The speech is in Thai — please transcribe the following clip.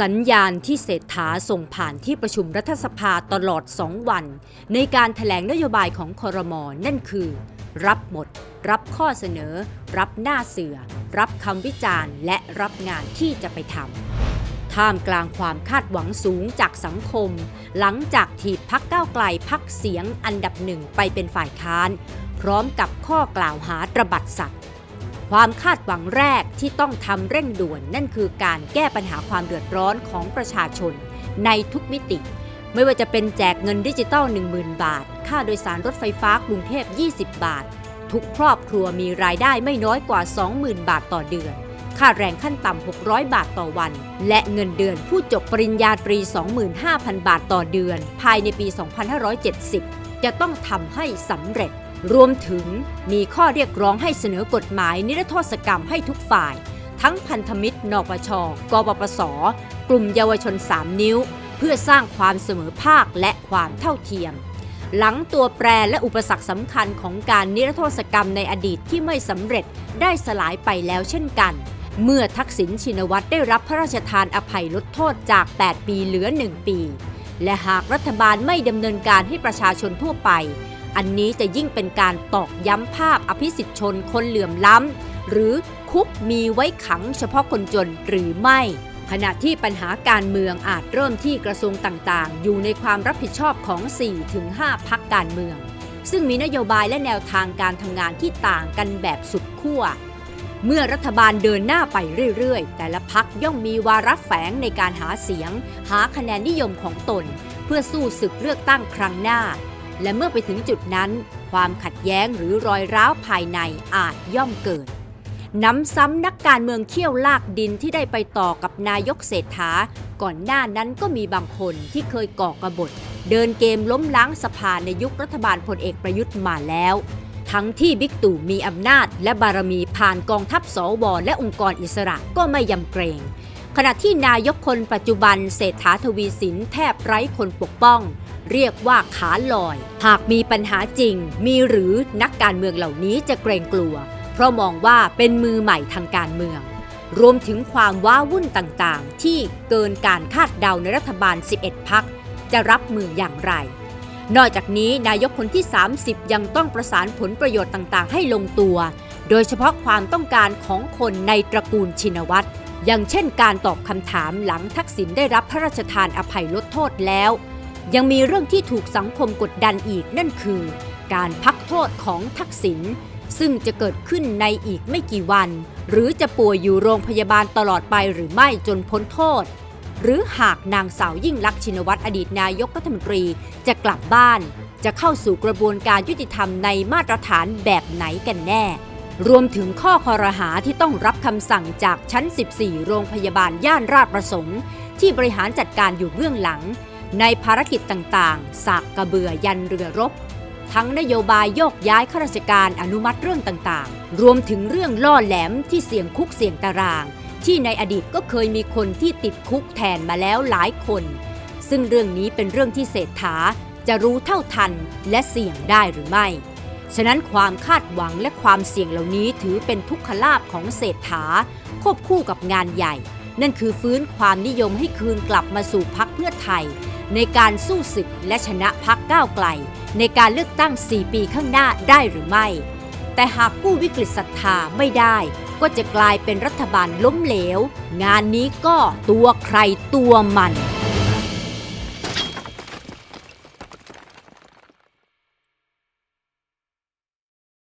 สัญญาณที่เศรษฐาส่งผ่านที่ประชุมรัฐสภาตลอด 2 วัน ในการถแถลงนโยบายของคอรมอนั่นคือ รับหมด รับข้อเสนอ รับหน้าเสือ รับคำวิจารณ์ และรับงานที่จะไปทำท่ามกลางความคาดหวังสูงจากสังคม หลังจากถีบพักก้าวไกลพักเสียงอันดับหนึ่งไปเป็นฝ่ายค้าน พร้อมกับข้อกล่าวหาตระบัดสัตว์ ความคาดหวังแรกที่ต้องทำเร่งด่วน นั่นคือการแก้ปัญหาความเดือดร้อนของประชาชน ในทุกมิติ ไม่ว่าจะเป็นแจกเงินดิจิตอล10,000 บาท ค่าโดยสารรถไฟฟ้ากรุงเทพ 20 บาท ทุกครอบครัวมีรายได้ไม่น้อยกว่า 20,000 บาทต่อเดือน ค่าแรงขั้นต่ำ 600 บาทต่อวัน และเงินเดือนผู้จบปริญญาตรี 25,000 บาทต่อเดือน ภายในปี 2570 จะต้องทำให้สำเร็จ รวมถึงมีข้อเรียกร้องให้เสนอกฎหมายนิรโทษกรรมให้ทุกฝ่าย ทั้งพันธมิตร นปชกปปส กลุ่มเยาวชน 3 นิ้ว เพื่อสร้างความเสมอภาคและความเท่าเทียม หลังตัวแปรและอุปสรรคสำคัญของการนิรโทษกรรมในอดีตที่ไม่สำเร็จได้สลายไปแล้วเช่นกัน เมื่อทักษิณชินวัตรได้รับพระราชทานอภัยลดโทษจาก 8 ปีเหลือ 1 ปี และหากรัฐบาลไม่ดำเนินการให้ประชาชนทั่วไป อันนี้จะยิ่งเป็นการตอกย้ำภาพอภิสิทธิชนคนเหลื่อมล้ำ หรือคุกมีไว้ขังเฉพาะคนจนหรือไม่ ขณะที่ปัญหาการเมืองอาจเริ่มที่กระทรวงต่างๆ อยู่ในความรับผิดชอบของ 4-5 พักการเมือง ซึ่งมีนโยบายและแนวทางการทำงานที่ต่างกันแบบสุดขั้วเมื่อรัฐบาลเดินหน้าไปเรื่อยๆ แต่ละพักย่อมมีวาระแฝงในการหาเสียง หาคะแนนนิยมของตน เพื่อสู้ศึกเลือกตั้งครั้งหน้า และเมื่อไปถึงจุดนั้น ความขัดแย้งหรือรอยร้าวภายในอาจย่อมเกิดน้ำซ้ำนักการเมืองเขี้ยวลากดินที่ได้ไปต่อกับนายกเศรษฐา ก่อนหน้านั้นก็มีบางคนที่เคยก่อกระบฏ เดินเกมล้มล้างสภาในยุครัฐบาลพลเอกประยุทธ์มาแล้ว ทั้งที่บิ๊กตู่มีอำนาจและบารมีผ่านกองทัพสวและองค์กรอิสระก็ไม่ยำเกรง ขณะที่นายกคนปัจจุบันเศรษฐาทวีสินแทบไร้คนปกป้อง เรียกว่าขาลอย หากมีปัญหาจริง มีหรือนักการเมืองเหล่านี้จะเกรงกลัว เพราะมองว่าเป็นมือใหม่ทางการเมือง รวมถึงความว้าวุ่นต่างๆ ที่เกินการคาดเดาในรัฐบาล 11 พักจะรับมืออย่างไร นอกจากนี้นายกคนที่ 30 ยังต้องประสานผลประโยชน์ต่างๆ ให้ลงตัว โดยเฉพาะความต้องการของคนในตระกูลชินวัตร อย่างเช่นการตอบคำถามหลังทักษิณได้รับพระราชทานอภัยลดโทษแล้ว ยังมีเรื่องที่ถูกสังคมกดดันอีกนั่นคือ การพักโทษของทักษิณซึ่งจะเกิดขึ้นในอีกไม่กี่วัน หรือจะป่วยอยู่โรงพยาบาลตลอดไปหรือไม่จนพ้นโทษ หรือหากนางสาวยิ่งลักษณ์ชินวัตรอดีตนายกรัฐมนตรีจะกลับบ้าน จะเข้าสู่กระบวนการยุติธรรมในมาตรฐานแบบไหนกันแน่ รวมถึงข้อคอรหาที่ต้องรับคำสั่งจากชั้น 14 โรงพยาบาลย่านราชประสงค์ ที่บริหารจัดการอยู่เบื้องหลัง ในภารกิจต่างๆ สากกระเบือยันเรือรบ ทั้งนโยบายโยกย้ายข้าราชการอนุมัติเรื่องต่างๆ รวมถึงเรื่องล่อแหลมที่เสี่ยงคุกเสี่ยงตาราง ที่ในอดีตก็เคยมีคนที่ติดคุกแทนมาแล้วหลายคน ซึ่งเรื่องนี้เป็นเรื่องที่เศรษฐาจะรู้เท่าทันและเสี่ยงได้หรือไม่ ฉะนั้นความคาดหวังและความเสี่ยงเหล่านี้ถือเป็นทุกขลาภของเศรษฐา ควบคู่กับงานใหญ่ นั่นคือฟื้นความนิยมให้คืนกลับมาสู่พักเพื่อไทย ในการสู้ศึกและชนะพักก้าวไกล ในการเลือกตั้ง 4 ปีข้างหน้าได้หรือไม่ แต่หากกู้วิกฤตศรัทธาไม่ได้ ก็จะกลายเป็นรัฐบาลล้มเหลว งานนี้ก็ตัวใครตัวมัน